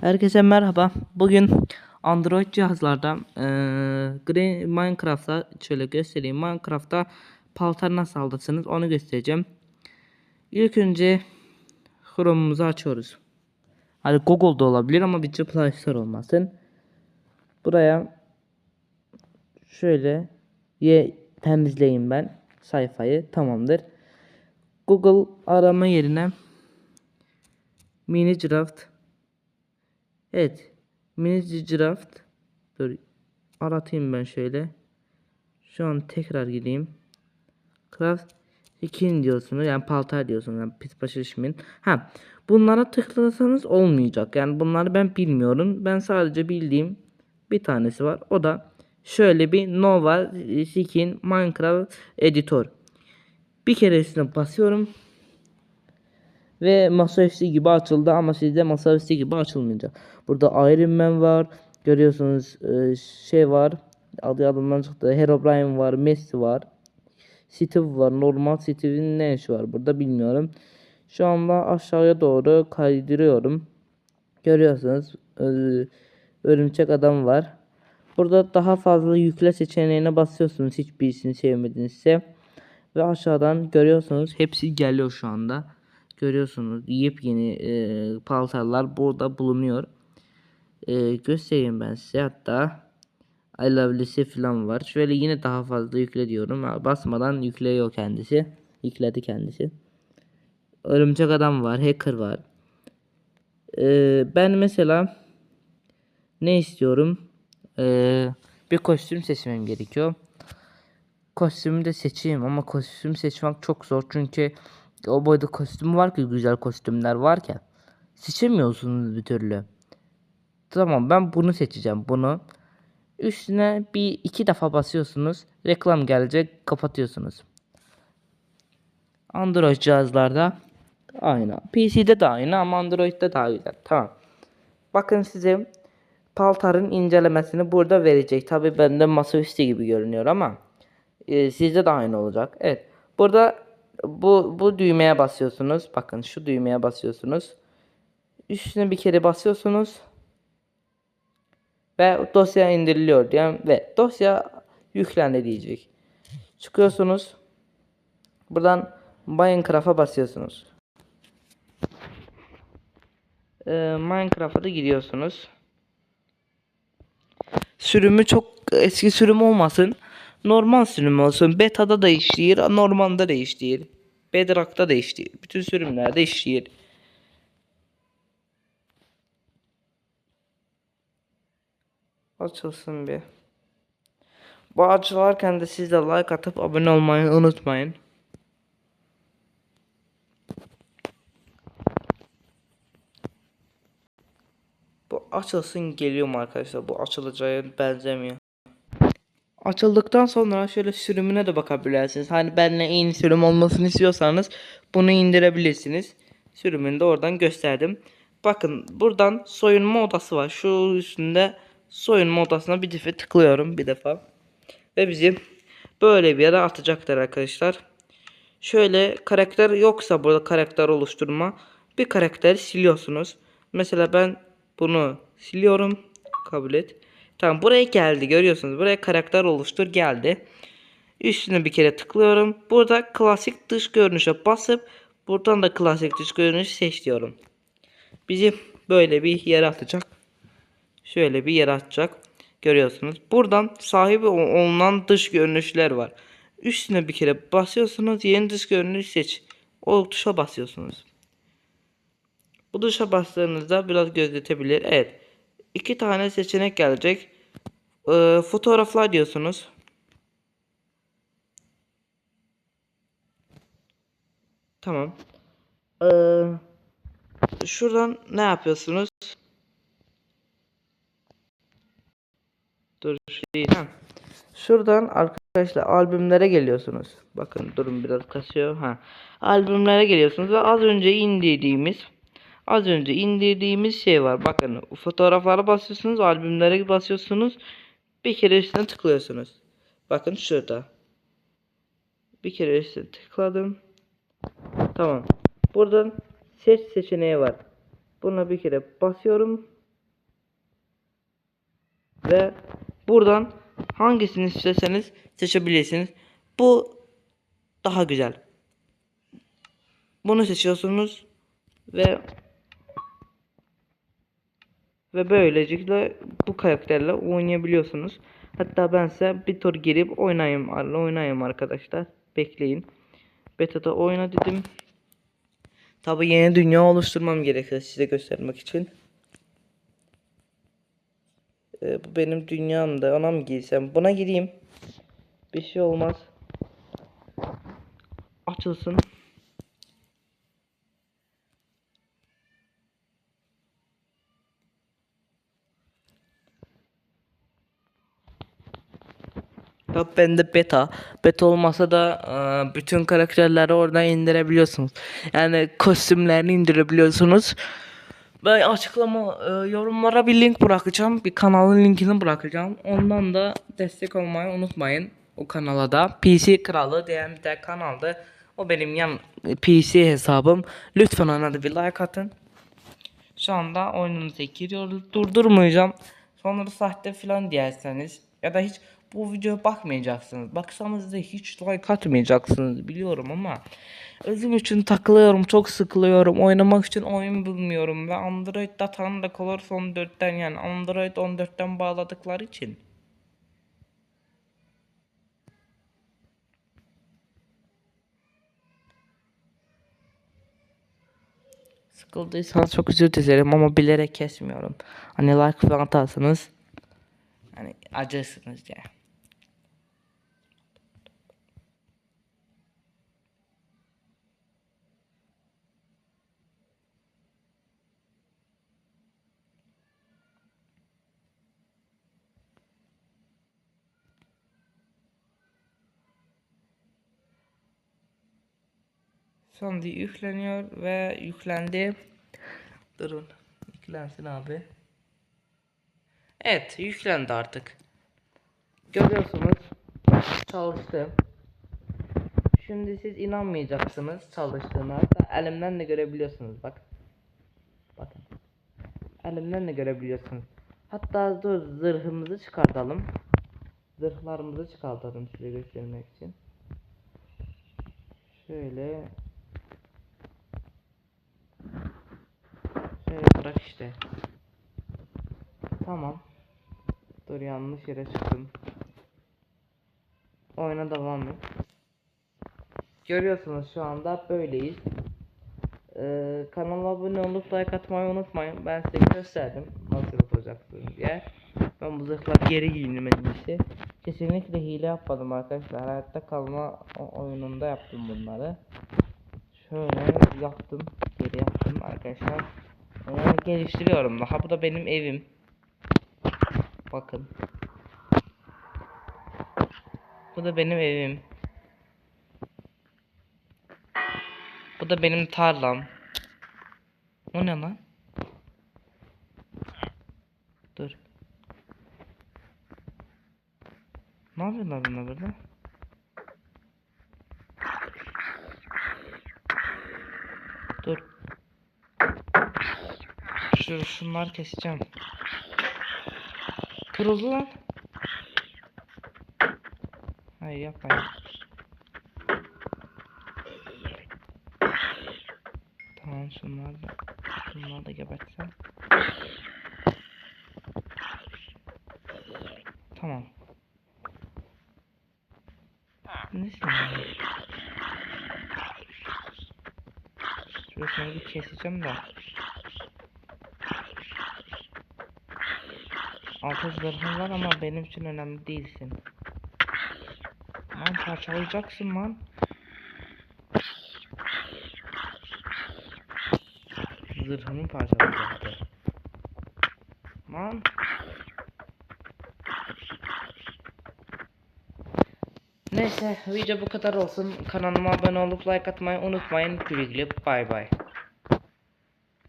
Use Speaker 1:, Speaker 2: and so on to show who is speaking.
Speaker 1: Herkese merhaba. Bugün Android cihazlarda eee Green Minecraft'ta şöyle göstereyim. Minecraft'ta paltar nasıl alırsınız onu göstereceğim. İlk önce Chrome'umuzu açıyoruz. Hadi Google'da olabilir ama bir Play Store olmasın. Buraya şöyle ye temizleyin ben sayfayı tamamdır. Google arama yerine mini draft Evet. Mini draft. Dur. Aratayım ben şöyle. Şu an tekrar gireyim. Craft 2 diyorsunuz. Yani paltar diyorsunuz. Yani pit başı işimin. Ha. Bunlara tıklasanız olmayacak. Yani bunları ben bilmiyorum. Ben sadece bildiğim bir tanesi var. O da şöyle bir Nova Skin Minecraft Editor. Bir keresine basıyorum. Ve masaüstü gibi açıldı ama sizde masaüstü gibi açılmayacak. Burada Iron Man var. Görüyorsunuz e, şey var. Adı adından çıktı. Herobrine var. Messi var. Steve var. Normal Steve'in ne işi var burada bilmiyorum. Şu anda aşağıya doğru kaydırıyorum. Görüyorsunuz. e, Örümcek adam var. Burada daha fazla yükle seçeneğine basıyorsunuz hiçbirisini sevmedinizse. Ve aşağıdan görüyorsunuz hepsi geliyor şu anda. Görüyorsunuz yepyeni e, paltarlar burada bulunuyor. E, göstereyim ben size hatta I love Lucy falan var. Şöyle yine daha fazla yükle diyorum. Basmadan yüklüyor kendisi. Yükledi kendisi. Örümcek adam var. Hacker var. E, ben mesela ne istiyorum? E, bir kostüm seçmem gerekiyor. Kostümü de seçeyim ama kostüm seçmek çok zor çünkü o boyda kostüm var ki güzel kostümler varken seçemiyorsunuz bir türlü. Tamam ben bunu seçeceğim bunu. Üstüne bir iki defa basıyorsunuz. Reklam gelecek kapatıyorsunuz. Android cihazlarda aynı. PC'de de aynı ama Android'de daha güzel. Tamam. Bakın size paltarın incelemesini burada verecek. Tabi bende masaüstü gibi görünüyor ama e, sizde de aynı olacak. Evet. Burada bu bu düğmeye basıyorsunuz. Bakın şu düğmeye basıyorsunuz. Üstüne bir kere basıyorsunuz. Ve dosya indiriliyor diye ve dosya yüklendi diyecek. Çıkıyorsunuz. Buradan Minecraft'a basıyorsunuz. Ee, Minecraft'a da gidiyorsunuz. Sürümü çok eski sürüm olmasın. Normal sürüm olsun. Beta'da da işleyir, normalde de işleyir. Bedrock'ta da işleyir. Bütün sürümlerde işleyir. Açılsın bir. Bu açılarken de siz de like atıp abone olmayı unutmayın. Bu açılsın geliyor mu arkadaşlar? Bu açılacağı benzemiyor. Açıldıktan sonra şöyle sürümüne de bakabilirsiniz. Hani benimle aynı sürüm olmasını istiyorsanız bunu indirebilirsiniz. Sürümünü de oradan gösterdim. Bakın buradan soyunma odası var. Şu üstünde soyunma odasına bir defa tıklıyorum bir defa. Ve bizi böyle bir yere atacaktır arkadaşlar. Şöyle karakter yoksa burada karakter oluşturma bir karakteri siliyorsunuz. Mesela ben bunu siliyorum. Kabul et. Tamam buraya geldi görüyorsunuz. Buraya karakter oluştur geldi. Üstüne bir kere tıklıyorum. Burada klasik dış görünüşe basıp buradan da klasik dış görünüşü seç diyorum. Bizi böyle bir yere atacak. Şöyle bir yere atacak. Görüyorsunuz. Buradan sahibi olunan dış görünüşler var. Üstüne bir kere basıyorsunuz. Yeni dış görünüş seç. O tuşa basıyorsunuz. Bu tuşa bastığınızda biraz gözletebilir. Evet. İki tane seçenek gelecek. Ee, fotoğraflar diyorsunuz. Tamam. Ee, şuradan ne yapıyorsunuz? Dur şey ha. Şuradan arkadaşlar albümlere geliyorsunuz. Bakın durum biraz kasıyor. Ha. Albümlere geliyorsunuz ve az önce indirdiğimiz az önce indirdiğimiz şey var. Bakın fotoğraflara basıyorsunuz, albümlere basıyorsunuz. Bir kere üstüne tıklıyorsunuz. Bakın şurada. Bir kere üstüne tıkladım. Tamam. Buradan seç seçeneği var. Buna bir kere basıyorum. Ve buradan hangisini isterseniz seçebilirsiniz. Bu daha güzel. Bunu seçiyorsunuz ve ve böylelikle bu karakterle oynayabiliyorsunuz. Hatta ben size bir tur girip oynayayım, oynayayım arkadaşlar. Bekleyin. Beta'da oyna dedim. Tabi yeni dünya oluşturmam gerekiyor size göstermek için. Ee, bu benim dünyamda. Ona mı girsem? Buna gireyim. Bir şey olmaz. Açılsın. Tabi bende beta. Beta olmasa da e, bütün karakterleri oradan indirebiliyorsunuz. Yani kostümlerini indirebiliyorsunuz. Ben açıklama e, yorumlara bir link bırakacağım. Bir kanalın linkini bırakacağım. Ondan da destek olmayı unutmayın. O kanala da PC Kralı diyen bir de kanalda. O benim yan PC hesabım. Lütfen ona da bir like atın. Şu anda oyunumuza giriyoruz. Durdurmayacağım. Sonra sahte falan diyerseniz ya da hiç bu videoya bakmayacaksınız. Baksanız da hiç like atmayacaksınız biliyorum ama özüm için takılıyorum, çok sıkılıyorum. Oynamak için oyun bulmuyorum ve Android datam da Color son 4'ten yani Android 14'ten bağladıkları için. Sıkıldıysanız çok özür dilerim ama bilerek kesmiyorum. Hani like falan atarsanız hani acırsınız diye. Şimdi yükleniyor ve yüklendi. Durun. Yüklensin abi. Evet yüklendi artık. Görüyorsunuz. Çalıştı. Şimdi siz inanmayacaksınız çalıştığına. Hatta elimden de görebiliyorsunuz bak. Bakın. Elimden de görebiliyorsunuz. Hatta dur zırhımızı çıkartalım. Zırhlarımızı çıkartalım size göstermek için. Şöyle Şöyle bırak işte. Tamam. Dur yanlış yere çıktım. Oyuna devam et. Görüyorsunuz şu anda böyleyiz. Ee, kanala abone olup like atmayı unutmayın. Ben size gösterdim nasıl yapacaksınız diye. Ben bu zırhlar geri giyindim en. Kesinlikle hile yapmadım arkadaşlar. Hayatta kalma oyununda yaptım bunları. Şöyle yaptım. Geri yaptım arkadaşlar. Ee, geliştiriyorum daha. Bu da benim evim. Bakın. Bu da benim evim. Bu da benim tarlam. O ne lan? Dur. Ne yapıyorlar bunlar burada? Dur. Şu şunları keseceğim. Kırıldı lan. Hayır yapmayın. Tamam şunları da şunları da gebertsem. Tamam. Ya? Şurasını bir keseceğim de. Altı zırhım var ama benim için önemli değilsin. Lan parçalayacaksın lan. Zırhımı parçalayacaktı. Lan. Neyse video bu kadar olsun. Kanalıma abone olup like atmayı unutmayın. Güle güle bay bay.